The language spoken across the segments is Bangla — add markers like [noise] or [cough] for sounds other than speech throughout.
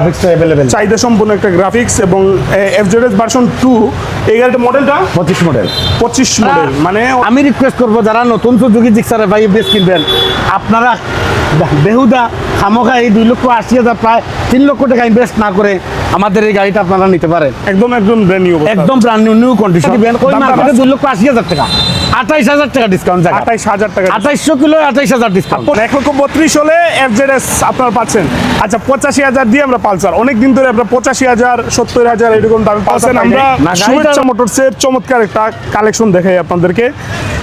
গ্রাফিক্সটা চাহিদা সম্পূর্ণ একটা গ্রাফিক্স এবং এফজেডএস ভার্সন টু এই গাড়িটা মডেলটা পঁচিশ মডেল পঁচিশ মডেল মানে আমি রিকোয়েস্ট করব যারা নতুন সুযোগী জিক্সারে ভাই বেস কিনবেন। আপনারা বেহুদা খামোখা এই দুই লক্ষ আশি হাজার প্রায় তিন লক্ষ টাকা ইনভেস্ট না করে আমাদের এই গাড়িটা আপনারা নিতে পারেন। একদম একদম ব্র্যান্ড নিউ একদম ব্র্যান্ড নিউ নিউ কন্ডিশন মার্কেটে দুই লক্ষ আশি হাজার টাকা। আঠাইশ হাজার টাকা ডিসকাউন্ট জায়গা। আঠাইশ হাজার টাকা আঠাইশশো কিলো আঠাইশ হাজার ডিসকাউন্ট এক লক্ষ বত্রিশ হলে এফজেডএস আপনারা পাচ্ছেন। আচ্ছা পঁচাশি হাজার দিয়ে আমরা পালসার। অনেক দিন ধরে আমরা পঁচাশি হাজার সত্তর হাজার এরকম দামে আমরা মোটরসের চমৎকার একটা কালেকশন দেখাই আপনাদেরকে।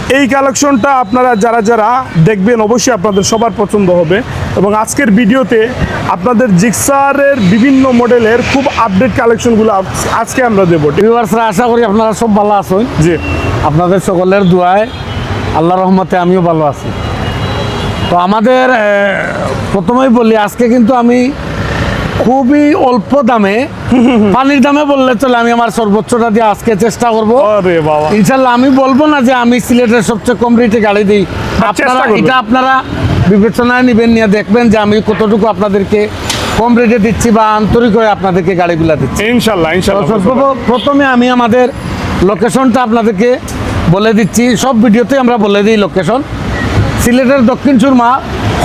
এই কালেকশনটা আপনারা যারা যারা দেখবেন অবশ্যই আপনাদের সবার পছন্দ হবে। এবং আজকের ভিডিওতে আপনাদের জিক্সারের বিভিন্ন মডেলের খুব আপডেট কালেকশনগুলো আজ- আজকে আমরা দেবো। ভিউয়ার্সরা আশা করি আপনারা সব ভালো আছেন। জি। আপনাদের সকলের দোয়ায় আল্লাহ রহমতে আমিও ভালো আছি। তো আমাদের প্রথমেই বলি আজকে কিন্তু আমি খুবই অল্প দামে [laughs] পানির দামে বললে চলে আমি আমার সর্বোচ্চটা দিয়ে আজকে চেষ্টা করব। আরে বাবা। ইনশাল্লাহ আমি বলব না যে আমি সিলেটের সবচেয়ে কম রেটে গাড়ি দিই। আপনারা এটা আপনারা বিবেচনায় নেবেন নিয়ে দেখবেন যে আমি কতটুকু আপনাদেরকে কম রেটে দিচ্ছি বা আন্তরিক হয়ে আপনাদেরকে গাড়িগুলো দিচ্ছি। ইনশাল্লাহ ইনশাল্লাহ প্রথমে আমি আমাদের লোকেশনটা আপনাদেরকে বলে দিচ্ছি। সব ভিডিওতে আমরা বলে দিই লোকেশন সিলেটের দক্ষিণ সুরমা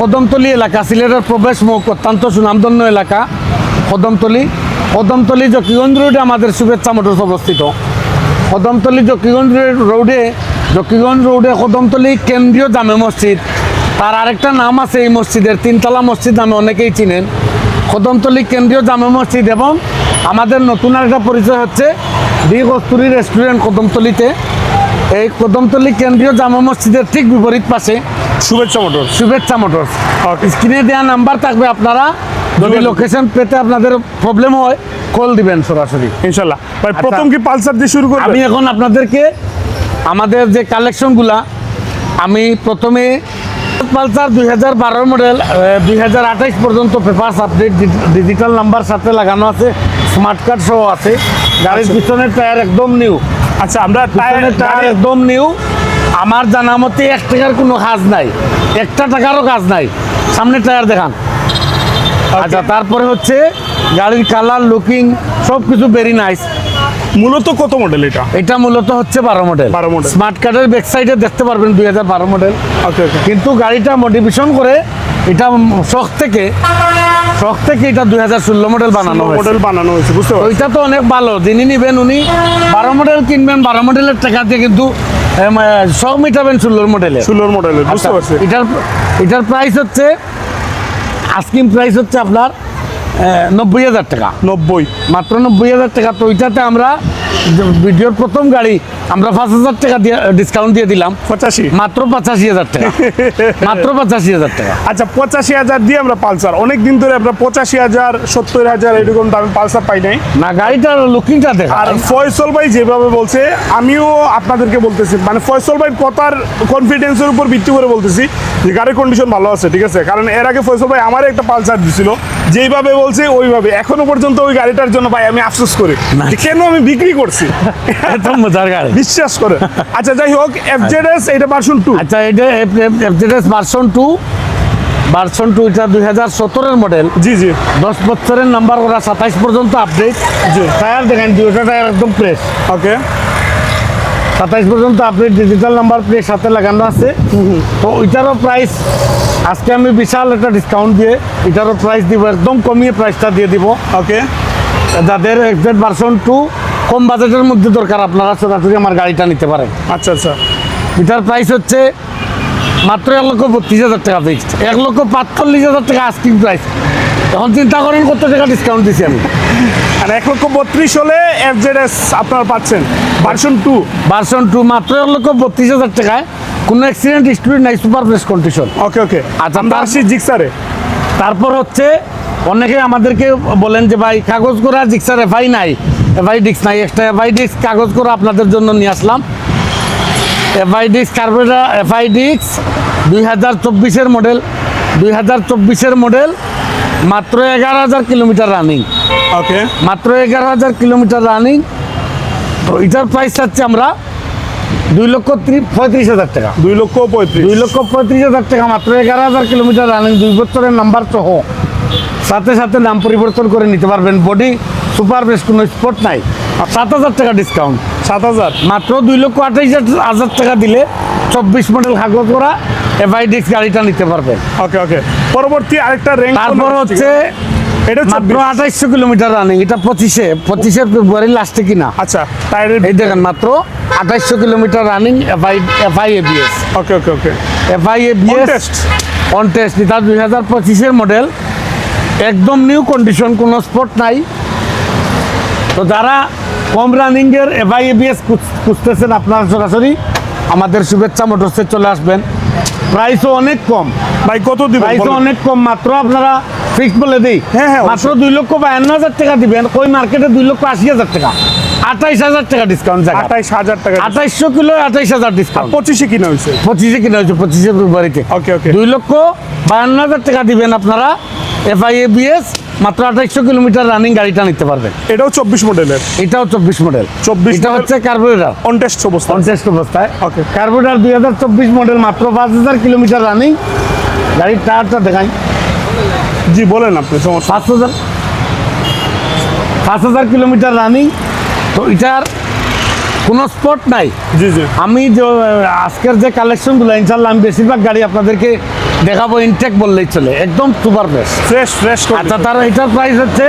কদমতলি এলাকা সিলেটের প্রবেশ মুখ অত্যন্ত সুনামধন্য এলাকা। কদমতলি কদমতলি জকিগঞ্জ রোডে আমাদের শুভেচ্ছা মোটরস অবস্থিত। কদমতলি জকিগঞ্জ রোডে জকিগঞ্জ রোডে কদমতলি কেন্দ্রীয় জামে মসজিদ। তার আরেকটা নাম আছে এই মসজিদের তিনতলা মসজিদ নামে অনেকেই চিনেন। কদমতলি কেন্দ্রীয় জামে মসজিদ এবং আমাদের নতুন আরেকটা পরিচয় হচ্ছে দি কস্তুরি রেস্টুরেন্ট কদমতলিতে এই কদমতলি কেন্দ্রীয় জামা মসজিদের ঠিক বিপরীত পাশে শুভেচ্ছা মোটর শুভেচ্ছা Okay. স্ক্রিনে দেওয়া নাম্বার থাকবে আপনারা। যদি লোকেশন পেতে আপনাদের প্রবলেম হয় কল দিবেন সরাসরি। ইনশাল্লাহ। ভাই প্রথম কি পালসার দিয়ে শুরু করবেন? আমি এখন আপনাদেরকে আমাদের যে কালেকশনগুলা আমি প্রথমে পালসার দুই হাজার বারো মডেল দুই হাজার আঠাইশ পর্যন্ত পেপার্স আপডেট ডিজিটাল নাম্বার সাথে লাগানো আছে স্মার্ট কার্ড সহ আছে। গাড়ির পিছনের টায়ার একদম নিউ আচ্ছা আমরা পিছনের টায়ার একদম নিউ আমার জানা মতে এক টাকার কোনো কাজ নাই। একটা টাকারও কাজ নাই। সামনে টায়ার দেখান। আচ্ছা তারপরে হচ্ছে গাড়ির কালার লুকিং সব কিছু ভেরি নাইস মূলত কত মডেল এটা? এটা মূলত হচ্ছে বারো মডেল 12 মডেল স্মার্ট কার্ডের ব্যাক সাইডে দেখতে পারবেন দুই হাজার বারো মডেল ওকে ওকে কিন্তু গাড়িটা মডিফিকেশন করে এটা শখ থেকে শখ থেকে এটা দুই হাজার ষোলো মডেল বানানো হয়েছে। মডেল বানানো হয়েছে বুঝতে পারছি। ওইটা তো অনেক ভালো যিনি নেবেন উনি বারো মডেল কিনবেন বারো মডেলের টাকা দিয়ে কিন্তু শখ মিটাবেন ষোলোর মডেলে ষোলোর মডেলের বুঝতে পারছি। এটার এটার প্রাইস হচ্ছে আস্কিং প্রাইস হচ্ছে আপনার নব্বই হাজার টাকা। নব্বই। মাত্র নব্বই হাজার টাকা। তো ওইটাতে আমরা ভিডিওর প্রথম গাড়ি আমরা পাঁচ হাজার টাকা দিয়ে ডিসকাউন্ট দিয়ে দিলাম। পঁচাশি। মাত্র পঁচাশি হাজার টাকা। [laughs] মাত্র পঁচাশি হাজার টাকা। আচ্ছা পঁচাশি হাজার দিয়ে আমরা পালসার। অনেক দিন ধরে আমরা পঁচাশি হাজার সত্তর হাজার এরকম দামে পালসার পাই নাই। না গাড়িটার লুকিংটা দেখা। আর ফয়সল ভাই যেভাবে বলছে আমিও আপনাদেরকে বলতেছি মানে ফয়সল ভাই কথার কনফিডেন্সের উপর ভিত্তি করে বলতেছি যে গাড়ির কন্ডিশন ভালো আছে ঠিক আছে? কারণ এর আগে ফয়সল ভাই আমার একটা পালসার দিছিল। যেইভাবে বলছে ওইভাবে। এখনও পর্যন্ত ওই গাড়িটার জন্য ভাই আমি আফসোস করি। কেন আমি বিক্রি করছি? এত মজার গাড়ি। বিশ্বাস করে। আচ্ছা যাই হোক এফজেডএস এটা ভার্সন টু আচ্ছা এটা FZS version two version two এটা দুই হাজার সতেরোর মডেল জি জি। দশ বছরের নাম্বার ওরা সাতাইশ পর্যন্ত আপডেট জি। টায়ার দেখেন দুইটা টায়ার একদম ফ্রেশ ওকে সাতাইশ পর্যন্ত আপনি ডিজিটাল নাম্বার প্লেট সাথে লাগানো আছে। তো ওইটারও প্রাইস আজকে আমি বিশাল একটা ডিসকাউন্ট দিয়ে এটারও প্রাইস দিব একদম কমিয়ে প্রাইসটা দিয়ে দিব। ওকে যাদের এক্সেট ভার্সন টু কম বাজেটের মধ্যে দরকার আপনারা সরাসরি আমার গাড়িটা নিতে পারেন। আচ্ছা আচ্ছা। এটার প্রাইস হচ্ছে মাত্র এক লক্ষ বত্রিশ হাজার টাকা ফিক্সড এক লক্ষ পাঁচচল্লিশ হাজার টাকা আস্কিং প্রাইস এখন চিন্তা করেন কত টাকা ডিসকাউন্ট দিচ্ছি আমি। আর এক লক্ষ বত্রিশ হলে এফজেডএস আপনারা পাচ্ছেন। ভার্সন টু ভার্সন টু মাত্র এক লক্ষ বত্রিশ হাজার টাকায়। কোনো অ্যাক্সিডেন্ট হিস্ট্রি নাই super fresh condition okay okay আচ্ছা, আমরা তার- আসি জিক্সারে তারপর হচ্ছে অনেকে আমাদেরকে বলেন যে ভাই কাগজ করা ডিক্সার এফআই নাই। এফআই ডিক্স নাই। এক্সট্রা এফআই ডিক্স কাগজ করা আপনাদের জন্য নিয়ে আসলাম। এফআই ডিক্স কার্বোরেটার এফআই ডিক্স দুই হাজার চব্বিশের মডেল দুই হাজার চব্বিশের মডেল মাত্র এগারো হাজার কিলোমিটার রানিং ওকে মাত্র এগারো হাজার কিলোমিটার রানিং তো এটার প্রাইস চাচ্ছি আমরা দুই লক্ষ ত্রিশ পঁয়ত্রিশ হাজার টাকা। দুই লক্ষ পঁয়ত্রিশ। দুই লক্ষ পঁয়ত্রিশ হাজার টাকা মাত্র এগারো হাজার কিলোমিটার রানিং দুই বছরের নাম্বার সহ সাথে সাথে নাম পরিবর্তন করে নিতে পারবেন। বডি সুপার বেশ কোনো স্পট নাই। সাত হাজার টাকা ডিসকাউন্ট সাত হাজার। মাত্র দুই লক্ষ আঠাইশ হাজার টাকা দিলে চব্বিশ মডেল কাগজ করা এফআইডিক্স গাড়িটা নিতে পারবেন। ওকে ওকে পরবর্তী আরেকটা র্যাঙ্ক তারপর হচ্ছে এটা মাত্র আঠাইশশো কিলোমিটার রানিং এটা পঁচিশে। পঁচিশে ফেব্রুয়ারি লাস্টে কিনা। আচ্ছা টায়ারের এই দেখেন মাত্র আঠাইশশো kilometre running FI FI ABS okay okay okay FI ABS? On test এটা দুই হাজার পঁচিশের মডেল একদম নিউ কন্ডিশন কোনো স্পট নাই। তো যারা কম রানিংয়ের এফআই এবিএস খুঁজতেছেন আপনারা সরাসরি আমাদের শুভেচ্ছা মোটরসে চলে আসবেন। প্রাইসও অনেক কম। ভাই কত দিবেন প্রাইসও অনেক কম মাত্র আপনারা ফিক্স বলে দিই। হ্যাঁ, হ্যাঁ, মাত্র দুই লক্ষ বায়ান্ন হাজার টাকা দিবেন। ওই মার্কেটে দুই লক্ষ আশি হাজার টাকা। আঠাইশ হাজার টাকা ডিসকাউন্ট আঠাইশ হাজার টাকা আঠাইশশো কিলো আঠাইশ হাজার ডিসকাউন্ট পঁচিশে কিনা হয়েছে? পঁচিশে কিনা হয়েছে পঁচিশে ফেব্রুয়ারিতে। Okay, okay. দুই লক্ষ বায়ান্ন হাজার টাকা দিবেন আপনারা। এফআইএ বিএস মাত্র আঠাইশো কিলোমিটার রানিং গাড়িটা নিতে পারবেন এটাও চব্বিশ মডেলের। এটাও চব্বিশ মডেল। 24 এটা হচ্ছে কার্বোরেটার অন টেস্ট অবস্থা কনটেস্ট অবস্থায়। Okay. কার্বোরেটার দুই হাজার চব্বিশ মডেল মাত্র পাঁচ হাজার কিলোমিটার রানিং গাড়ির টায়ারটা দেখাই। জি বলেন আপনি সমস্যা পাঁচ হাজার। পাঁচ হাজার কিলোমিটার রানিং তো এটার কোনো স্পট নাই। জি জি। আমি যে আজকের যে কালেকশনগুলো ইনশাল্লাহ আমি বেশিরভাগ গাড়ি আপনাদেরকে দেখাবো ইনটেক বললেই চলে একদম সুপার ফ্রেশ ফ্রেশ ফ্রেশ আচ্ছা তার এটার প্রাইস হচ্ছে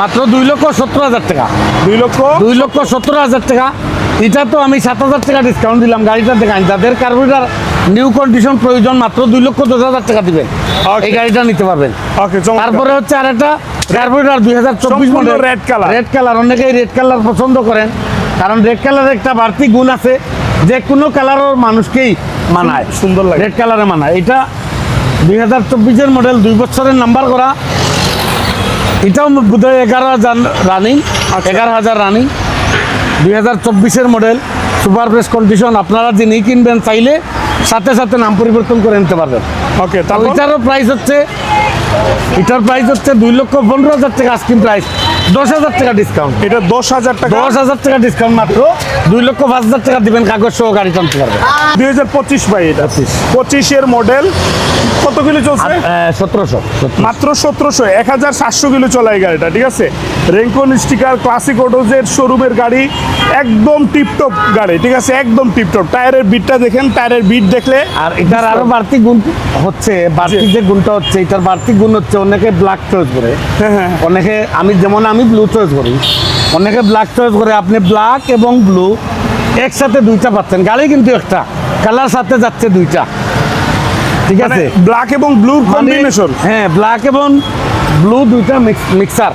মাত্র দুই লক্ষ সত্তর হাজার টাকা। দুই লক্ষ? দুই লক্ষ সত্তর হাজার টাকা। এটা তো আমি সাত হাজার টাকা ডিসকাউন্ট দিলাম গাড়িটা দেখাই। যাদের কার্বোরেটার নিউ কন্ডিশন প্রয়োজন মাত্র দুই লক্ষ দশ হাজার টাকা দিবেন. এই গাড়িটা নিতে পারবেন। তারপরে হচ্ছে আর একটা কার্বোরেটার দুই হাজার চব্বিশ model red color। Red colour অনেকেই রেড কালার পছন্দ করেন। কারণ রেড কালারের একটা বাড়তি গুণ আছে। যে কোনো কালারের মানুষকেই মানায়। সুন্দর লাগে। রেড কালারে মানায়। এটা দুই হাজার চব্বিশের মডেল দুই বছরের নাম্বার করা। এটাও বোধহয় এগারো হাজার রানিং আচ্ছা। এগারো হাজার রানিং দুই হাজার চব্বিশের মডেল সুপার ফ্রেশ কন্ডিশন আপনারা যিনি কিনবেন চাইলে সাথে সাথে নাম পরিবর্তন করে নিতে পারবেন। ওকে তো তারপর? এটারও প্রাইস হচ্ছে এটার প্রাইস হচ্ছে দুই লক্ষ পনেরো হাজার টাকা আস্কিং প্রাইস দশ হাজার টাকা ডিসকাউন্ট এটা দশ হাজার টাকা। দশ হাজার টাকা ডিসকাউন্ট মাত্র। দুই লক্ষ পাঁচ হাজার টাকা দিবেন কাগজ সহ গাড়ি টানতে পারবেন দুই হাজার পঁচিশ ভাই এটা। পঁচিশের মডেল কত কিলো চলছে? সতেরোশো মাত্র সতেরোশো এক হাজার সাতশো কিলো চলে এই গাড়িটা ঠিক আছে? রেঙ্কন স্টিকার ক্লাসিক অটোজের শোরুমের গাড়ি একদম টিপটপ গাড়ি ঠিক আছে? একদম টিপটপ টায়ারের বিটটা দেখেন টায়ারের বিট দেখলে। আর এটার আরও বাড়তি গুণ হচ্ছে বাড়তি যে গুণটা হচ্ছে এটার বাড়তি গুণ হচ্ছে অনেকে ব্ল্যাক চয়েস করে অনেকে আমি যেমন আমি ব্লু চয়েস করি। অনেকে ব্ল্যাক চয়েস করে আপনি ব্ল্যাক এবং ব্লু একসাথে দুইটা পাচ্ছেন। গাড়ি কিন্তু একটা কালার সাথে যাচ্ছে দুইটা। ঠিক মানে আছে? ব্ল্যাক এবং ব্লুর কম্বিনেশন হ্যাঁ ব্ল্যাক এবং ব্লু দুইটা মিক্সার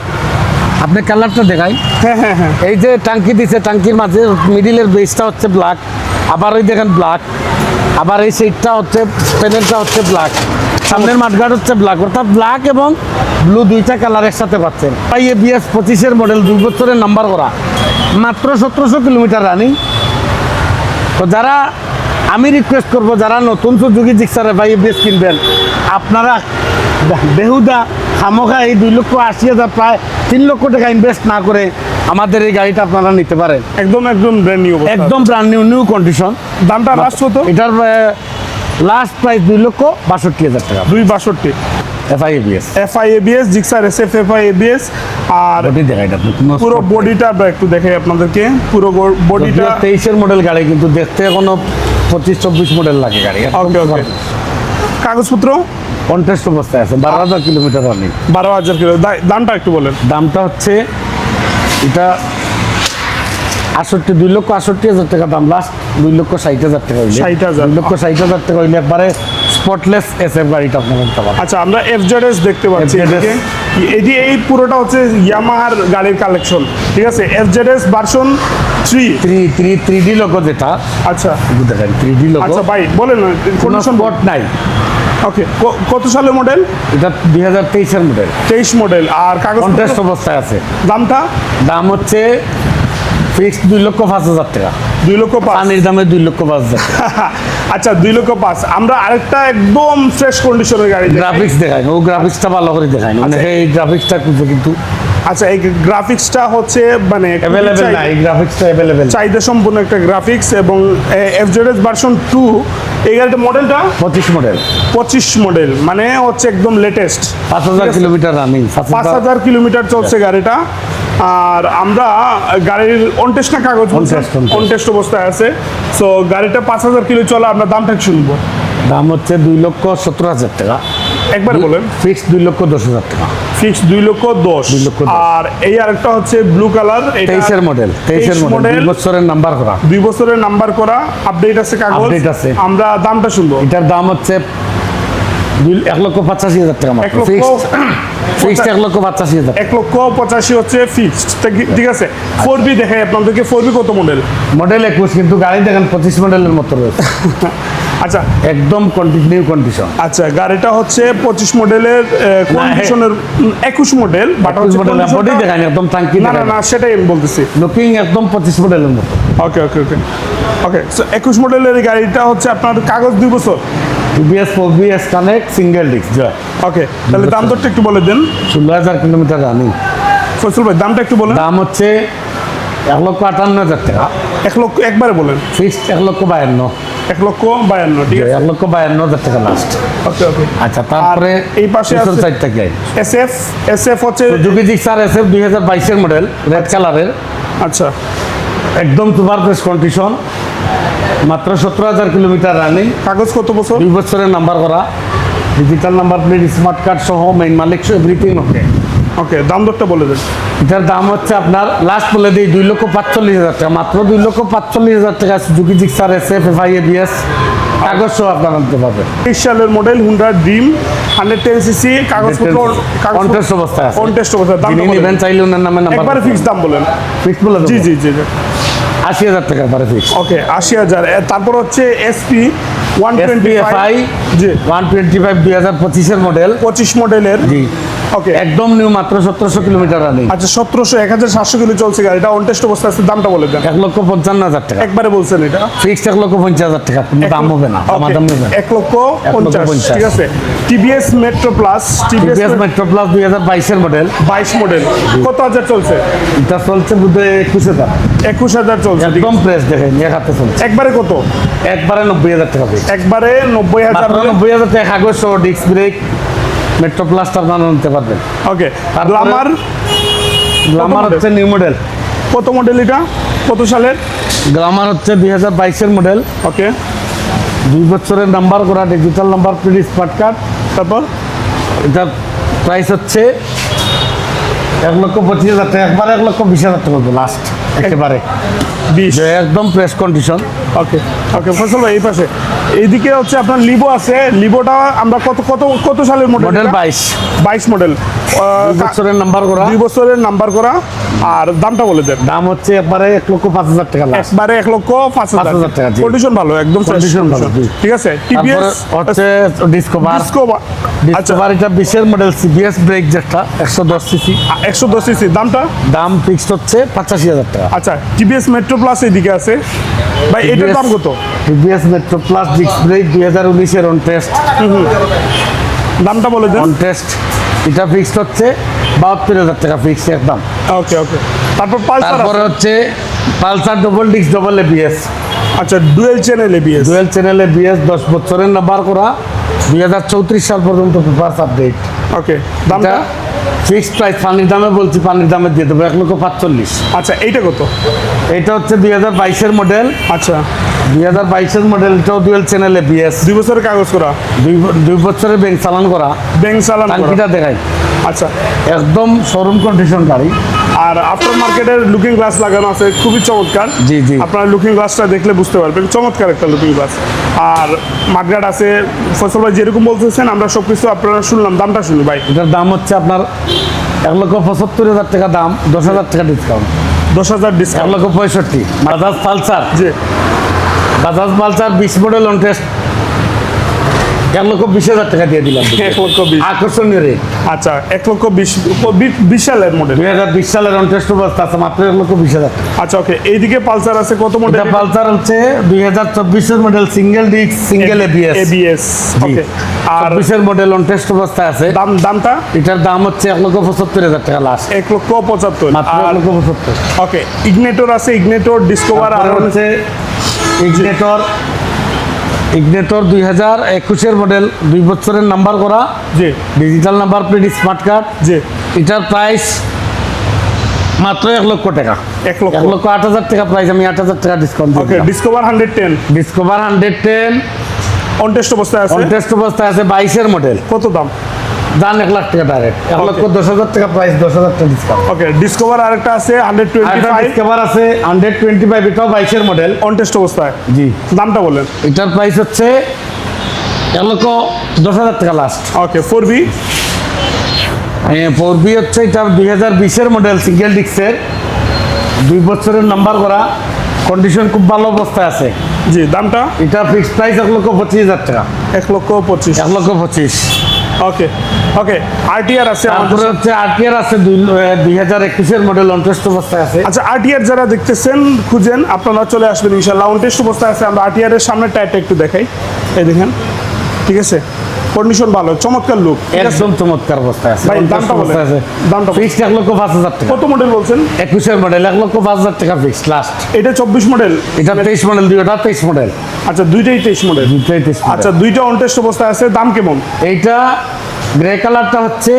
আপনি কালারটা দেখাই। হ্যাঁ হ্যাঁ হ্যাঁ। এই যে টাঙ্কি দিছে টাঙ্কির মাঝে মিডিলের বেসটা হচ্ছে ব্ল্যাক আবার ওই দেখেন ব্ল্যাক আবার এই সাইডটা হচ্ছে প্যানেলটা হচ্ছে ব্ল্যাক সামনের মাঠগার্ড হচ্ছে ব্ল্যাক অর্থাৎ ব্ল্যাক এবং ব্লু দুইটা কালার একসাথে পাচ্ছেন। তাই এ বিএস পঁচিশের মডেল দুই বছরের নাম্বার করা। মাত্র সতেরোশো কিলোমিটার রানিং তো যারা আমি রিকোয়েস্ট করব, যারা নতুন সুযোগী জিক্সারে ভাই বেশ কিনবেন, আপনারা বেহুদা খামোখা এই দুই লক্ষ আশি হাজার প্রায় তিন লক্ষ টাকা ইনভেস্ট না করে আমাদের এই গাড়িটা আপনারা নিতে পারেন। একদম একদম ব্র্যান্ড নিউ একদম ব্র্যান্ড নিউ নিউ কন্ডিশন দামটা লাস্ট হতো এটার লাস্ট প্রাইস দুই লক্ষ বাষট্টি হাজার টাকা। দুই বাষট্টি। জিক্সার আর পুরো বডিটা একটু আপনাদেরকে। পুরো বডিটা তেইশের মডেল গাড়ি কিন্তু দেখতে এখনও পঁচিশ চব্বিশ মডেল লাগে গাড়ি। কাগজপত্র? কন্টেস্ট অবস্থায় আছে বারো হাজার কিলোমিটার রানিং বারো হাজার কিলো দা- দামটা একটু বলেন। দামটা হচ্ছে এটা আটষট্টি দুই লক্ষ আষট্টি হাজার টাকা দাম লাস্ট দুই লক্ষ ষাট হাজার টাকা হইলে। 60,000 দুই লক্ষ ষাট হাজার টাকা হইলে একবারে স্পটলেস এস এফ গাড়িটা আপনার নিতে পারবেন আচ্ছা আমরা এফজেডএস দেখতে পাচ্ছি এটি এই পুরোটা হচ্ছে ইয়ামাহার গাড়ির কালেকশন ঠিক আছে? FZS version three three three three D logo যেটা আচ্ছা। দেখেন থ্রি ডি লোগো আচ্ছা ভাই বলেন কোনো স্পট নাই। ওকে কত সালের মডেল এটা দুই হাজার তেইশের মডেল তেইশ মডেল আর কাগজ কন্টেস্ট অবস্থায় আছে। দামটা? দাম হচ্ছে ফিক্সড দুই লক্ষ পাঁচ হাজার টাকা। দুই লক্ষ পাঁচ। পানির দামে দুই লক্ষ পাঁচ হাজার। [laughs] আচ্ছা দুই লক্ষ পাঁচ। আমরা আরেকটা একদম ফ্রেশ কন্ডিশনের গাড়ি গ্রাফিক্স দেখায় ও গ্রাফিক্সটা ভালো করে দেখায় মানে আচ্ছা। এই গ্রাফিক্সটা খুঁজে কিন্তু আচ্ছা এই গ্রাফিক্সটা হচ্ছে মানে অ্যাভেলেবেল না এই গ্রাফিক্সটা অ্যাভেলেবেল চাহিদা সম্পূর্ণ একটা গ্রাফিক্স এবং F Z S version two এই গাড়িটা মডেলটা পঁচিশ মডেল পঁচিশ মডেল মানে হচ্ছে একদম লেটেস্ট পাঁচ হাজার কিলোমিটার রানিং পাঁচ হাজার কিলোমিটার চলছে গাড়িটা। আর আমরা গাড়ির অনটেস্ট না কাগজ. অনটেস্ট অবস্থায় আছে। সো গাড়িটা পাঁচ হাজার কিলো চলে আমরা দামটা শুনব। দাম হচ্ছে দুই লক্ষ সত্তর হাজার টাকা। একবার বলেন। ফিক্স দুই লক্ষ দশ হাজার টাকা। ফিক্স দুই লক্ষ দশ। দুই লক্ষ। আর এই আরেকটা হচ্ছে ব্লু কালার তেইশের মডেল তেইশের মডেল দুই বছরের নাম্বার করা। দুই বছরের নাম্বার করা আপডেট আছে কাগজ। Update আছে। আমরা দামটা শুনব। এটার দাম হচ্ছে এক লক্ষ পঁচাশি হাজার টাকা মাত্র। ফিক্সড ফিক্সড এক লক্ষ পঁচাশি হাজার। এক লক্ষ পঁচাশি হচ্ছে ফিক্সড ঠিক আছে। ফোর বি দেখাই আপনাদেরকে। ফোর বি কত মডেল মডেল একুশ কিন্তু গাড়ি দেখেন পঁচিশ মডেলের মতো রয়েছে। [laughs] আচ্ছা। একদম কন্টিনিউ কন্ডিশন আচ্ছা গাড়িটা হচ্ছে পঁচিশ মডেলের কন্ডিশনের একুশ মডেল বাট মডেল বডি দেখায় একদম টাঙ্কি না না সেটাই আমি বলতেছি। লুকিং একদম পঁচিশ মডেলের মতো। ওকে ওকে ওকে ওকে সো একুশ মডেলের গাড়িটা হচ্ছে আপনার কাগজ দুই বছর। TVS four BS connect single disc জয়। ওকে তাহলে দাম দরটা একটু বলে দেন। ষোলো হাজার কিলোমিটার রানিং ফসল ভাই দামটা একটু বলেন। দাম হচ্ছে এক লক্ষ আটান্ন হাজার টাকা। এক লক্ষ একবারে বলেন। ফিক্সড এক লক্ষ বায়ান্ন। এক লক্ষ বায়ান্ন ঠিক আছে। এক লক্ষ বায়ান্ন হাজার টাকা লাস্ট ওকে ওকে আচ্ছা তারপরে এই পাশে আছে- সাইড থেকে। এস এফ এস এফ হচ্ছে সুজুকি জিক্সার এস এফ দুই হাজার বাইশের মডেল রেড কালারের আচ্ছা। একদম সুপার ফ্রেশ কন্ডিশন মাত্র সতেরো হাজার কিলোমিটার রানিং কাগজ কত বছর? দুই বছরের নাম্বার করা। Digital number plate smart card সহ মেইন মালিক এভরিথিং ওকে ওকে দাম দরটা বলে দেন। এটার দাম হচ্ছে আপনার লাস্ট বলে দিই দুই লক্ষ পাঁচচল্লিশ হাজার টাকা। মাত্র দুই লক্ষ পাঁচচল্লিশ হাজার টাকা Suzuki Gixxer S F F I ABS কাগজ সহ আপনার আনতে পারবেন। তেইশ সালের model Honda Dream hundred ten CC কাগজপত্র কন্টেস্ট অবস্থায় আছে। কন্টেস্ট অবস্থা দাম নেবেন চাইলে ওনার নামে নাম্বার একবারে ফিক্স দাম বলেন। ফিক্স বলে জি জি জি। আশি হাজার টাকা পারে ফিক্স ওকে আশি হাজার। তারপর হচ্ছে SP one twenty five G. One twenty five দুই হাজার পঁচিশের মডেল পঁচিশ মডেলের জি। ওকে একদম নিউ মাত্র সতেরোশো কিলোমিটার রানিং আচ্ছা সতেরোশো এক হাজার সাতশো কিলো চলছে গাড়িটা অনটেস্ট অবস্থা আছে দামটা বলে দেন। এক লক্ষ পঞ্চান্ন হাজার টাকা। একবারে বলছেন এটা? ফিক্সড এক লক্ষ পঞ্চাশ হাজার টাকা। কোনো দাম হবে না আমার দাম নেবেন। এক লক্ষ পঞ্চাশ। ঠিক আছে। TVS Metro plus TVS Metro plus দুই হাজার বাইশের মডেল বাইশ মডেল কত হাজার চলছে? এটা চলছে বুধে একুশ হাজার। একুশ হাজার চলছে একদম প্রেস দেখেন এক হাতে চলছে। একবারে কত? একবারে নব্বই হাজার টাকা একবারে নব্বই হাজার নব্বই হাজার টাকা কাগজ ডিস্ক ব্রেক মেট্রো প্লাসটা আপনারা নিতে পারবেন। ওকে তারপরে- গ্লামার? গ্লামার হচ্ছে নিউ মডেল কত মডেল এটা? কত সালের? গ্লামার হচ্ছে দুই হাজার বাইশের মডেল ওকে। দুই বছরের নাম্বার করা digital number plate smart card তারপর? এটার প্রাইস হচ্ছে এক লক্ষ পঁচিশ হাজার টাকা একবারে এক লক্ষ বিশ হাজার টাকা লাস্ট একেবারে। বিশ। একদম প্রেস কন্ডিশন ওকে ওকে ফসল ভাই এই পাশে। এইদিকে হচ্ছে আপনার লিবো আছে। লিবোটা আমরা কত কত কত সালের মডেল মডেল বাইশ। বাইশ মডেল বছরের নাম্বার করা। দুই বছরের নাম্বার করা। আর দামটা বলে দেন। দাম হচ্ছে একবারে এক লক্ষ পাঁচ হাজার টাকা একবারে এক লক্ষ পাঁচ হাজার। টাকা। কন্ডিশন ভালো একদম Condition ভালো, ঠিক আছে? টিভিএস হচ্ছে ডিসকভার ডিসকোভা আচ্ছা। ডিসকভার এটা বিশের মডেল সিবিএস ব্রেক যেটা একশো দশ সিসি একশো দশ সিসি দামটা? দাম ফিক্সড হচ্ছে পঁচাশি হাজার টাকা। আচ্ছা টিভিএস মেট্রো প্লাস এইদিকে আছে। ভাই এটার দাম কত? TVS Metro plus disc brake দুই হাজার উনিশের অন টেস্ট দামটা বলে দেন। অন টেস্ট এটা ফিক্সড হচ্ছে বাহাত্তর হাজার টাকা ফিক্সড একদম ওকে ওকে তারপর পালসার তারপরে হচ্ছে Pulsar double disc double ABS আচ্ছা ডুয়েল চ্যানেল এবিএস ডুয়েল চ্যানেলে বিএস দশ বছরের নাম্বার করা। দুই হাজার চৌত্রিশ সাল পর্যন্ত পেপার্স আপডেট ওকে দামটা? ফিক্সড প্রাইস পানির দামে বলছি পানির দামে দিয়ে দেবো এক লক্ষ পাঁচচল্লিশ। আচ্ছা এইটা কত? এটা হচ্ছে দুই হাজার বাইশের মডেল আচ্ছা। দুই হাজার বাইশের মডেল এটাও ডুয়েল চ্যানেলে বিএস দুই বছরের কাগজ করা? দুই দুই বছরের ব্যাংক চালান করা। ব্যাংক চালান। টাঙ্কিটা দেখাই। আচ্ছা একদম শোরুম কন্ডিশন গাড়ি। আর আফটার মার্কেটের লুকিং গ্লাস লাগানো আছে খুবই চমৎকার। জি, জি। আপনারা লুকিং গ্লাসটা দেখলে বুঝতে পারবেন চমৎকার একটা লুকিং গ্লাস আর মাঠঘাট আছে ফসল ভাই যেরকম বলতেছেন আমরা সব কিছু আপনারা শুনলাম দামটা শুনি ভাই। এটার দাম হচ্ছে আপনার এক লক্ষ পঁচাত্তর হাজার টাকা দাম দশ হাজার টাকা ডিসকাউন্ট দশ হাজার ডিসকাউন্ট এক লক্ষ পঁয়ষট্টি। বাজাজ পালসার। জি। বাজাজ পালসার বিশ মডেল অন টেস্ট এক লক্ষ বিশ হাজার টাকা দিয়ে দিলাম এক লক্ষ বিশ। আকর্ষণীয় রেট আচ্ছা এক লক্ষ বিশ বিশ সালের মডেল দুই হাজার বিশ সালের অনটেস্ট অবস্থা আছে মাত্র এক লক্ষ বিশ হাজার। আচ্ছা ওকে এইদিকে পালসার আছে কত মডেল পালসার হচ্ছে দুই হাজার চব্বিশের model single disc single ABS ABS okay আর চব্বিশের মডেল অনটেস্ট অবস্থায় আছে। দাম দামটা? এটার দাম হচ্ছে এক লক্ষ পঁচাত্তর হাজার টাকা লাস্ট এক লক্ষ পঁচাত্তর মাত্র এক লক্ষ পঁচাত্তর। ওকে ইগনেটর আছে ইগনেটর ডিসকভার আর হচ্ছে ইগনেটর ইগনেটর দুই হাজার একুশের মডেল দুই বছরের নাম্বার করা। জি। Digital number plate smart card জি। এটার প্রাইস মাত্র এক লক্ষ টাকা। এক লক্ষ। এক লক্ষ আট হাজার টাকা প্রাইস আমি আট হাজার টাকা discount okay Discover hundred ten Discover hundred ten on test অবস্থায় আছে? অনটেস্ট অবস্থায় আছে বাইশের মডেল কত দাম? দাম এক লাখ টাকা ডাইরেক্ট এক লক্ষ দশ হাজার টাকা প্রাইস দশ হাজার টাকা ডিসকাউন্ট ওকে ডিসকভার আরেকটা আছে হান্ড্রেড টোয়েন্টি ফাইভ ডিসকভার আছে হান্ড্রেড টোয়েন্টি ফাইভ এটাও বাইশের মডেল অনটেস্ট অবস্থায়। জি। দামটা বলেন। এটার প্রাইস হচ্ছে এক লক্ষ দশ হাজার টাকা last okay four B four B হচ্ছে এটা দুই হাজার বিশের মডেল সিঙ্গেল ডিস্কের দুই বছরের নাম্বার করা। কন্ডিশন খুব ভালো অবস্থায় আছে। জি দামটা? এটা ফিক্সড প্রাইস এক লক্ষ পঁচিশ হাজার টাকা। এক লক্ষ পঁচিশ। এক লক্ষ পঁচিশ। ওকে ওকে আরটিআর আছে তারপরে হচ্ছে আরটিআর আছে দুই হাজার একুশ এর হাজার একুশের মডেল অনটেস্ট অবস্থায় আছে। আচ্ছা আরটিআর যারা দেখতেছেন খুঁজেন আপনারা চলে আসবেন ইনশাআল্লাহ। অনটেস্ট অবস্থায় আছে আমরা আরটিআর এর সামনে টায়ারটা একটু দেখাই। এই দেখেন ঠিক আছে? কন্ডিশন ভালো চমৎকার লুক একদম চমৎকার আছে। ভাই, দামটা বলেন। দামটা ফিক্সড লক্ষ পাঁচ হাজার টাকা। কত মডেল বলছেন? মডেল লক্ষ পাঁচ হাজার টাকা ফিক্সড লাস্ট এটা চব্বিশ মডেল এটা তেইশ মডেল মডেল আচ্ছা দুইটাই তেইশ মডেল দুইটাই তেইশ আচ্ছা দুইটা অবস্থায় আছে দাম কেমন? এইটা গ্রে কালারটা হচ্ছে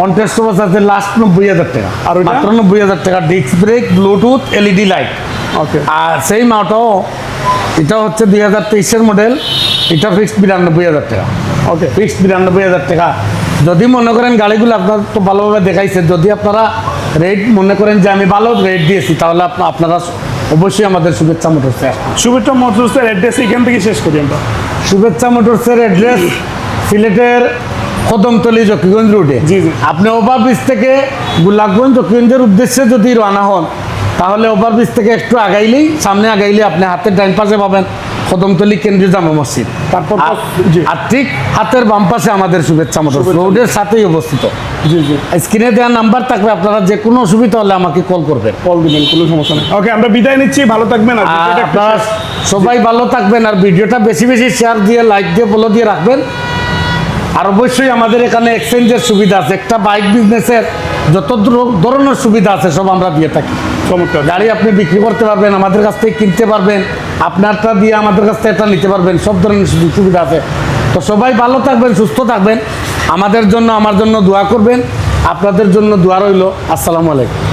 কন্টেস্ট অবস্থা আছে লাস্ট নব্বই হাজার টাকা। আর? মাত্র নব্বই হাজার টাকা। Disc brake Bluetooth LED light okay আর সেই মাটাও এটা হচ্ছে দুই হাজার তেইশের মডেল এটা ফিক্সড বিরানব্বই হাজার টাকা। ওকে ফিক্সড বিরানব্বই হাজার টাকা। যদি মনে করেন গাড়িগুলো আপনার তো ভালোভাবে দেখাইছে যদি আপনারা রেট মনে করেন যে আমি ভালো রেট দিয়েছি তাহলে আপনা- আপনারা অবশ্যই আমাদের শুভেচ্ছা মোটরসে শুভেচ্ছা মোটরসের অ্যাড্রেস এখান থেকে শেষ করি আমরা। শুভেচ্ছা মোটরসের অ্যাড্রেস সিলেটের কদমতলি জকিগঞ্জ জি। আপনি ওভারব্রিজ থেকে গোলাপগঞ্জ জকিগঞ্জের উদ্দেশ্যে যদি রওনা হন তাহলে ওভারব্রিজ থেকে একটু আগাইলেই সামনে আগাইলে আপনি হাতের ডাইন পাশে পাবেন। কদমতলি কেন্দ্রীয় জামা মসজিদ। তারপর আর- ঠিক হাতের বাম পাশে আমাদের শুভেচ্ছা মোটর রোডের সাথেই অবস্থিত। জি জি। স্ক্রিনে দেওয়া নাম্বার থাকবে আপনারা যে কোনো অসুবিধা হলে আমাকে কল করবেন। কল দিবেন কোনো সমস্যা নেই। ওকে আমরা বিদায় নিচ্ছি ভালো থাকবেন আপনারা সবাই ভালো থাকবেন আর ভিডিওটা বেশি বেশি শেয়ার দিয়ে লাইক দিয়ে ফলো দিয়ে রাখবেন। আর অবশ্যই আমাদের এখানে এক্সচেঞ্জের সুবিধা আছে। একটা বাইক বিজনেসের যত ধর- ধরনের সুবিধা আছে সব আমরা দিয়ে থাকি। চমৎকার। গাড়ি আপনি বিক্রি করতে পারবেন আমাদের কাছ থেকে কিনতে পারবেন আপনারটা দিয়ে আমাদের কাছ থেকে এটা নিতে পারবেন সব ধরনের সুযোগ সুবিধা আছে। তো সবাই ভালো থাকবেন সুস্থ থাকবেন। আমাদের জন্য আমার জন্য দোয়া করবেন। আপনাদের জন্য দোয়া রইল। আসসালামু আলাইকুম।